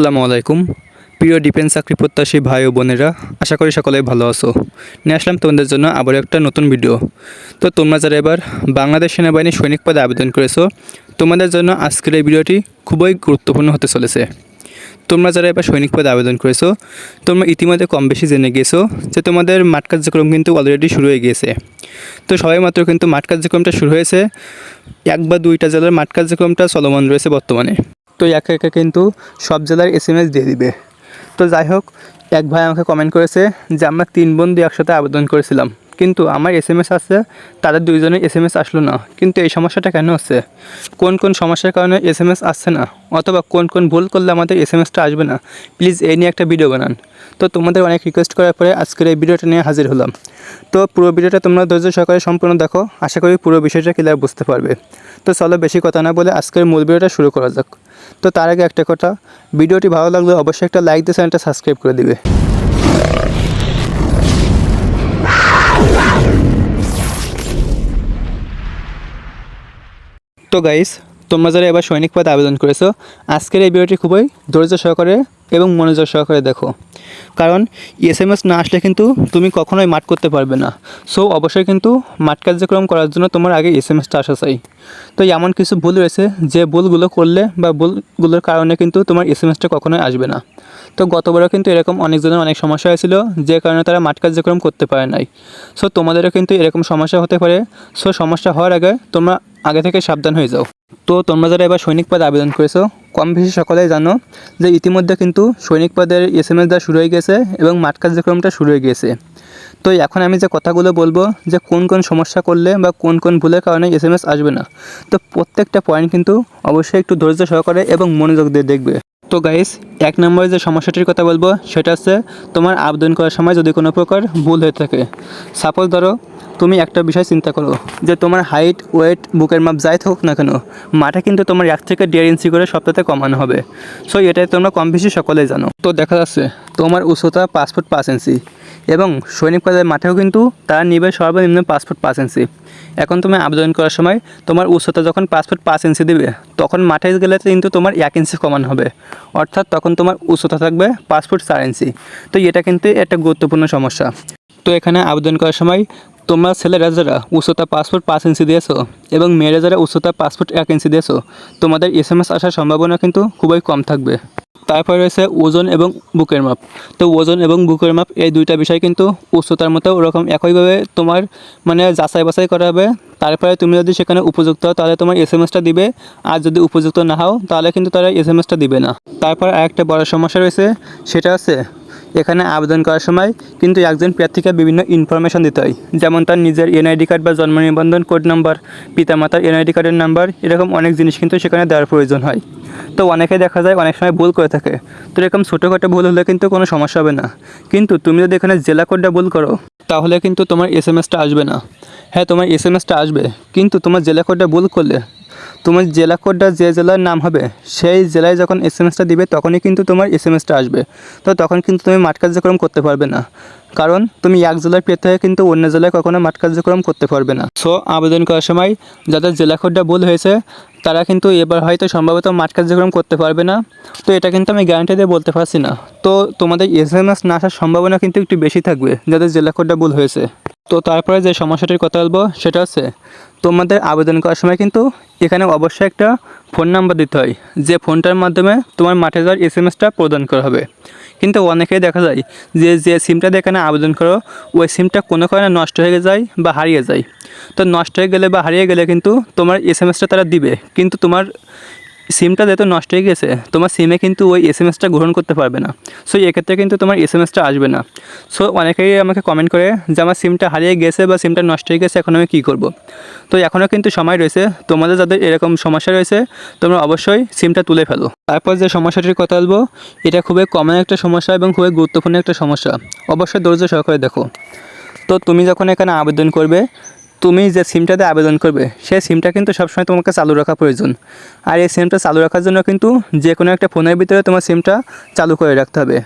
আসসালামু আলাইকুম। প্রিয় ডিফেন্স চাকরি প্রত্যাশী ভাই ও বোনেরা, আশা করি সকলে ভালো আছো। নিয়ে আসলাম তোমাদের জন্য আবার একটা নতুন ভিডিও। তো তোমরা যারা এবার বাংলাদেশ সেনাবাহিনী সৈনিক পদে আবেদন করেছ, তোমাদের জন্য আজকের এই ভিডিওটি খুবই গুরুত্বপূর্ণ হতে চলেছে। তোমরা যারা এবার সৈনিক পদে আবেদন করেছ, তোমরা ইতিমধ্যে কম বেশি জেনে গেছো যে তোমাদের মাঠ কার্যক্রম কিন্তু অলরেডি শুরু হয়ে গিয়েছে। তো সবাই মাত্র কিন্তু মাঠ কার্যক্রমটা শুরু হয়েছে। এক বা দুইটা জেলার মাঠ কার্যক্রমটা চলমান রয়েছে বর্তমানে। তো একে একে কিন্তু সব জেলার এস এম এস দিয়ে দিবে। তো যাই হোক, এক ভাই আমাকে কমেন্ট করেছে যে আমরা তিন বন্ধু একসাথে আবেদন করেছিলাম। কিন্তু আমার এস এম এস আসছে তাদের দুইজনের এস এম এস আসলো না। কিন্তু এই সমস্যাটা কেন হচ্ছে? কোন কোন সমস্যার কারণে এস এম এস আসছে না? অথবা কোন কোন ভুল করলে আমাদের এস এম এসটা আসবে না? প্লিজ এই নিয়ে একটা ভিডিও বানান। তো তোমাদের অনেক রিকোয়েস্ট করার পরে আজকের এই ভিডিওটা নিয়ে হাজির হলাম। তো পুরো ভিডিওটা তোমরা ধৈর্য সহকারে সম্পূর্ণ দেখো। আশা করি পুরো বিষয়টা ক্লিয়ার বুঝতে পারবে। তো চলো বেশি কথা না বলে আজকের মূল ভিডিওটা শুরু করা যাক। তো তার আগে একটা কথা, ভিডিওটি ভালো লাগলে অবশ্যই একটা লাইক দিয়ে চ্যানেলটা সাবস্ক্রাইব করে দিবে। তো গাইস তোমরা যারা এবার সৈনিক পদে আবেদন করেছ, আজকের এই ভিডিওটি খুবই ধৈর্য সহকারে এবং মনোযোগ সহকারে দেখো। কারণ এসএমএস না আসলে কিন্তু তুমি কখনোই মাঠ করতে পারবে না। সো অবশ্যই কিন্তু মাঠ কার্যক্রম করার জন্য তোমার আগে এস এম এসটা আসা চাই। তো এমন কিছু ভুল রয়েছে যে ভুলগুলো করলে বা ভুলগুলোর কারণে কিন্তু তোমার এস এম এসটা কখনোই আসবে না। তো গতবারও কিন্তু এরকম অনেকজনের অনেক সমস্যা হয়েছিল, যে কারণে তারা মাঠ কার্যক্রম করতে পারে নাই। সো তোমাদেরও কিন্তু এরকম সমস্যা হতে পারে। সো সমস্যা হওয়ার আগে তোমরা আগে থেকে সাবধান হয়ে যাও। তো তোমরা যারা এবার সৈনিক পদে আবেদন করেছ, কম বেশি সকলেই জানো যে ইতিমধ্যে কিন্তু সৈনিক পদের এস এম এস দেওয়া শুরু হয়ে গেছে এবং মাঠ কার্যক্রমটা শুরু হয়ে গেছে। তো এখন আমি যে কথাগুলো বলব যে কোন কোন সমস্যা করলে বা কোন কোন ভুলের কারণে এস এম এস আসবে না, তো প্রত্যেকটা পয়েন্ট কিন্তু অবশ্যই একটু ধৈর্য সহকারে এবং মনোযোগ দিয়ে দেখবে। তো গাইস এক নম্বরে যে সমস্যাটির কথা বলব সেটা হচ্ছে তোমার আবেদন করার সময় যদি কোনো প্রকার ভুল হয়ে থাকে সাপোজ ধরো তুমি একটা বিষয় চিন্তা করো, যে তোমার হাইট ওয়েট বুকের মাপ যাই থাকুক না কেন, মাঠে কিন্তু তোমার এক থেকে দেড় ইঞ্চি করে সপ্তাহে কমানো হবে। সো এটাই তোমরা কম বেশি সকলেই জানো। তো দেখা যাচ্ছে, তোমার উচ্চতা পাঁচ ফুট পাঁচ ইঞ্চি এবং সৈনিক পদের মাঠেও কিন্তু তারা নিবে সর্বনিম্ন পাঁচ ফুট পাঁচ ইঞ্চি। এখন তুমি আবেদন করার সময় তোমার উচ্চতা যখন পাঁচ ফুট পাঁচ ইঞ্চি দিবে, তখন মাঠে গেলে কিন্তু তোমার এক ইঞ্চি কমান হবে। অর্থাৎ তখন তোমার উচ্চতা থাকবে পাঁচ ফুট চার ইঞ্চি। তো এটা কিন্তু একটা গুরুত্বপূর্ণ সমস্যা। তো এখানে আবেদন করার সময় তোমরা ছেলেরা যারা উচ্চতা ফুট পাঁচ ইঞ্চি দিয়েছ এবং মেয়েরা যারা উচ্চতা পাঁচ ফুট এক ইঞ্চি দিয়েছ, তোমাদের এস এম এস আসার সম্ভাবনা কিন্তু খুবই কম থাকবে। তারপর রয়েছে ওজন এবং বুকের মাপ। তো ওজন এবং বুকের মাপ এই দুইটা বিষয় কিন্তু উচ্চতার মতো ওরকম একইভাবে তোমার মানে যাচাই বাছাই করা হবে। তারপরে তুমি যদি সেখানে উপযুক্ত হও, তাহলে তোমার এস এম এসটা দিবে। আর যদি উপযুক্ত না হও, তাহলে কিন্তু তারা এস এম এসটা দিবে না। তারপর আরেকটা বড় সমস্যা রয়েছে, সেটা হচ্ছে এখানে আবেদন করার সময় কিন্তু একজন প্রার্থীকে বিভিন্ন ইনফরমেশন দিতে হয়। যেমন তার নিজের এনআইডি কার্ড বা জন্ম নিবন্ধন কোড নাম্বার পিতামাতার এনআইডি কার্ডের নাম্বার এরকম অনেক জিনিস কিন্তু সেখানে দেওয়ার প্রয়োজন হয়। তো অনেকে দেখা যায় অনেক সময় ভুল করে থাকে। তো এরকম ছোটোখাটো ভুল হলে কিন্তু কোনো সমস্যা হবে না। কিন্তু তুমি যদি এখানে জেলা কোডটা ভুল করো, তাহলে কিন্তু তোমার এস এম আসবে না। হ্যাঁ তোমার এস আসবে। কিন্তু তোমার জেলা কোডটা ভুল করলে তোমার জেলা কোডটা যে জেলার নাম হবে, সেই জেলায় যখন এস এম এসটা দিবে, তখনই কিন্তু তোমার এস এম এসটা আসবে। তো তখন কিন্তু তুমি মাঠ কার্যক্রম করতে পারবে না। কারণ তুমি এক জেলায় পেতে হয়ে কিন্তু অন্য জেলায় কখনো মাঠ কার্যক্রম করতে পারবে না। সো আবেদন করার সময় যাদের জেলা কোডটা ভুল হয়েছে, তারা কিন্তু এবার হয়তো সম্ভবত মাঠ কার্যক্রম করতে পারবে না। তো এটা কিন্তু আমি গ্যারান্টি দিয়ে বলতে পারছি না। তো তোমাদের এস এম এস না আসার সম্ভাবনা কিন্তু একটু বেশি থাকবে, যাদের জেলা কোডটা ভুল হয়েছে। তো তারপরে যে সমস্যাটির কথা বলব, সেটা হচ্ছে তোমাদের আবেদন করার সময় কিন্তু এখানে অবশ্যই একটা ফোন নাম্বার দিতে হয়, যে ফোনটার মাধ্যমে তোমার মাঠে যাওয়ার এস এম এসটা প্রদান করা হবে। কিন্তু অনেকেই দেখা যায় যে যে সিমটা এখানে আবেদন করো, ওই সিমটা কোনো কারণে নষ্ট হয়ে যায় বা হারিয়ে যায়। তো নষ্ট হয়ে গেলে বা হারিয়ে গেলে কিন্তু তোমার এস এম এসটা তারা দিবে, কিন্তু তোমার সিমটা যেহেতু নষ্ট হয়ে গেছে, তোমার সিমে কিন্তু ওই এস এম এসটা গ্রহণ করতে পারবে না। সো এক্ষেত্রে কিন্তু তোমার এস এম এসটা আসবে না। সো অনেকেই আমাকে কমেন্ট করে যে আমার সিমটা হারিয়ে গেছে বা সিমটা নষ্ট হয়ে গেছে, এখন আমি কী করব? তো এখনও কিন্তু সময় রয়েছে। তোমাদের যাদের এরকম সমস্যা রয়েছে, তোমরা অবশ্যই সিমটা তুলে ফেলো। তারপর যে সমস্যাটির কথা বলব, এটা খুবই কমন একটা সমস্যা এবং খুবই গুরুত্বপূর্ণ একটা সমস্যা। অবশ্যই ধৈর্য সহকারে দেখো। তো তুমি যখন এখানে আবেদন করবে তুমি যে সিমটাতে আবেদন করবে সেই সিমটা কিন্তু সবসময় তোমাকে চালু রাখা প্রয়োজন। আর এই সিমটা চালু রাখার জন্য কিন্তু যে কোনো একটা ফোনের ভিতরে তোমার সিমটা চালু করে রাখতে হবে।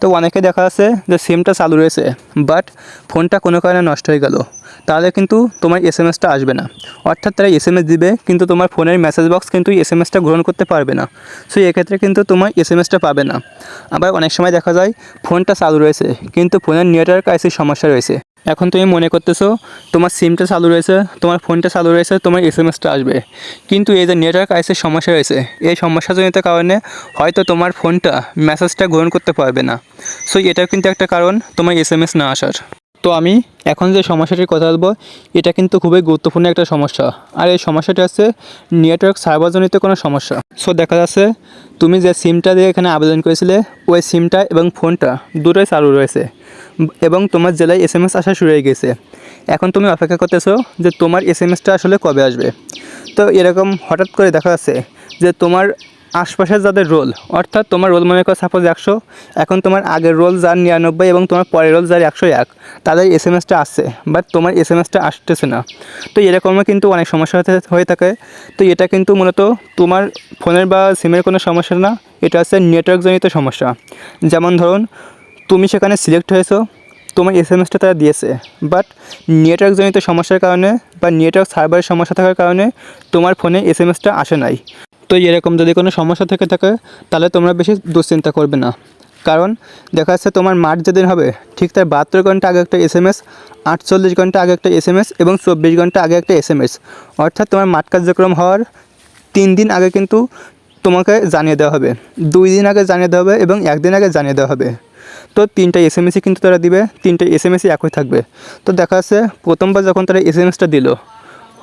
তো অনেকে দেখা যাচ্ছে যে সিমটা চালু রয়েছে বাট ফোনটা কোনো কারণে নষ্ট হয়ে গেল। তাহলে কিন্তু তোমার এস এম এসটা আসবে না। অর্থাৎ তারা এস এম এস দিবে, কিন্তু তোমার ফোনের মেসেজ বক্স কিন্তু এস এম এসটা গ্রহণ করতে পারবে না। সো এক্ষেত্রে কিন্তু তোমার এস এম এসটা পাবে না। আবার অনেক সময় দেখা যায়, ফোনটা চালু রয়েছে, কিন্তু ফোনের নেটওয়ার্ক আইসির সমস্যা রয়েছে। এখন তুমি মনে করতেছো তোমার সিমটা চালু রয়েছে, তোমার ফোনটা চালু রয়েছে, তোমার এস এম এসটা আসবে। কিন্তু এই যে নেটওয়ার্ক আইসির সমস্যা রয়েছে এই সমস্যাজনিত কারণে হয়তো তোমার ফোনটা মেসেজটা গ্রহণ করতে পারবে না। সো এটাও কিন্তু একটা কারণ তোমার এস এম এস না আসার। তো আমি এখন যে সমস্যাটির কথা বলব, এটা কিন্তু খুবই গুরুত্বপূর্ণ একটা সমস্যা। আর এই সমস্যাটা হচ্ছে নেটওয়ার্ক সার্ভারজনিত কোনো সমস্যা। সো দেখা যাচ্ছে তুমি যে সিমটা দিয়ে এখানে আবেদন করেছিলে, ওই সিমটা এবং ফোনটা দুটোই চালু রয়েছে। এবং তোমার জেলায় এস এম এস আসা শুরু হয়ে গেছে। এখন তুমি অপেক্ষা করতেছো যে তোমার এস এম এসটা আসলে কবে আসবে। তো এরকম হঠাৎ করে দেখা যাচ্ছে যে তোমার আশপাশের যাদের রোল অর্থাৎ তোমার রোল মনে করো সাপোজ একশো, এখন তোমার আগের রোল যার নিরানব্বই এবং তোমার পরের রোল যার একশো এক, তাদের এস এম এসটা আসছে বাট তোমার এস এম এসটা আসতেছে না। তো এরকমও কিন্তু অনেক সমস্যা হয়ে থাকে। তো এটা কিন্তু মূলত তোমার ফোনের বা সিমের কোনো সমস্যা না, এটা হচ্ছে নেটওয়ার্কজনিত সমস্যা। যেমন ধরুন তুমি সেখানে সিলেক্ট হয়েছো, তোমার এস এম এসটা তারা দিয়েছে। বাট নেটওয়ার্কজনিত সমস্যার কারণে বা নেটওয়ার্ক সার্ভারের সমস্যা থাকার কারণে তোমার ফোনে এস এম এসটা আসে নাই। তো এরকম যদি কোনো সমস্যা থেকে থাকে, তাহলে তোমরা বেশি দুশ্চিন্তা করবে না। কারণ দেখা যাচ্ছে তোমার মাঠ যেদিন হবে, ঠিক তার বাহাত্তর ঘণ্টা আগে একটা এস এম এস আটচল্লিশ ঘণ্টা আগে একটা এস এম এস এবং চব্বিশ ঘণ্টা আগে একটা এস এম এস অর্থাৎ তোমার মাঠ কার্যক্রম হওয়ার তিন দিন আগে কিন্তু তোমাকে জানিয়ে দেওয়া হবে, দুই দিন আগে জানিয়ে দেওয়া হবে এবং একদিন আগে জানিয়ে দেওয়া হবে। তো তিনটা এস এম এসই কিন্তু তারা দিবে তিনটা এস এম এসই একই থাকবে। তো দেখা যাচ্ছে প্রথমবার যখন তারা এস এম এসটা দিল,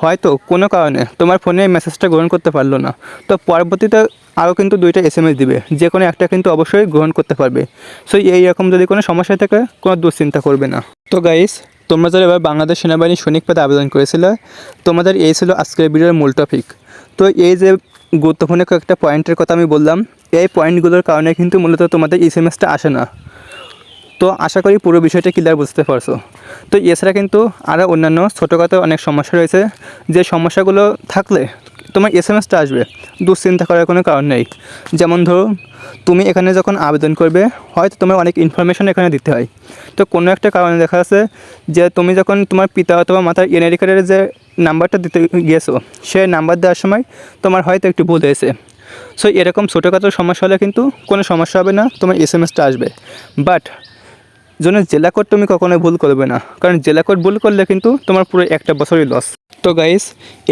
হয়তো কোনো কারণে তোমার ফোনে মেসেজটা গ্রহণ করতে পারল না। তো পরবর্তীতে আরও কিন্তু দুইটা এস এম এস দিবে, যে কোনো একটা কিন্তু অবশ্যই গ্রহণ করতে পারবে। সো এই রকম যদি কোনো সমস্যা থাকে, কোনো দুশ্চিন্তা করবে না। তো গাইস তোমরা যারা এবার বাংলাদেশ সেনাবাহিনী সৈনিক পদে আবেদন করেছিলে, তোমাদের এই ছিল আজকের ভিডিওর মূল টপিক তো এই যে গুরুত্বপূর্ণ কয়েকটা পয়েন্টের কথা আমি বললাম, এই পয়েন্টগুলোর কারণে কিন্তু মূলত তোমাদের এস এম এসটা আসে না। তো আশা করি পুরো বিষয়টা ক্লিয়ার বুঝতে পারছ। তো এছাড়া কিন্তু আরও অন্যান্য ছোটোখাটো অনেক সমস্যা রয়েছে। যে সমস্যাগুলো থাকলে তোমার এস এম এসটা আসবে, দুশ্চিন্তা করার কোনো কারণ নেই। যেমন ধরো, তুমি এখানে যখন আবেদন করবে, হয়তো তোমার অনেক ইনফরমেশন এখানে দিতে হয়। তো কোনো একটা কারণে দেখা যাচ্ছে যে তুমি যখন তোমার পিতা অথবা মাতার এনআইডি কার্ডের যে নাম্বারটা দিতে গিয়েছো, সেই নাম্বার দেওয়ার সময় তোমার হয়তো একটু ভুল হয়েছে। সো এরকম ছোটোখাটো সমস্যা হলে কিন্তু কোনো সমস্যা হবে না, তোমার এস এম এসটা আসবে। বাট জন্য জেলা কোড তুমি কখনোই ভুল করবে না। কারণ জেলা কোড ভুল করলে কিন্তু তোমার পুরো একটা বছরই লস তো গাইস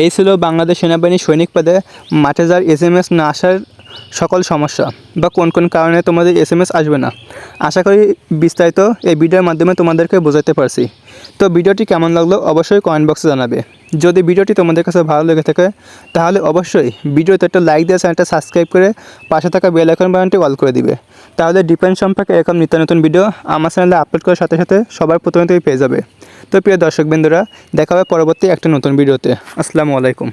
এই ছিল বাংলাদেশ সেনাবাহিনী সৈনিক পদে মাঠে যার এস এম এস না আসার সকল সমস্যা বা কোন কোন কারণে তোমাদের এস এম এস আসবে না। আশা করি বিস্তারিত এই ভিডিওর মাধ্যমে তোমাদেরকে বোঝাতে পারছি। তো ভিডিওটি কেমন লাগল অবশ্যই কমেন্ট বক্সে জানাবে। যদি ভিডিওটি তোমাদের কাছে ভালো লেগে থাকে, তাহলে অবশ্যই ভিডিওতে একটা লাইক দিয়ে চ্যানেলটা সাবস্ক্রাইব করে পাশে থাকা বেল আইকন বাটনটি অল করে দিবে। তাহলে ডিপেন্ড সম্পর্কে এরকম নিত্য নতুন ভিডিও আমার চ্যানেলে আপলোড করার সাথে সাথে সবার প্রথমে তুমি পেয়ে যাবে। তো প্রিয় দর্শকবৃন্দরা, দেখা হবে পরবর্তী একটা নতুন ভিডিওতে। আসসালামু আলাইকুম।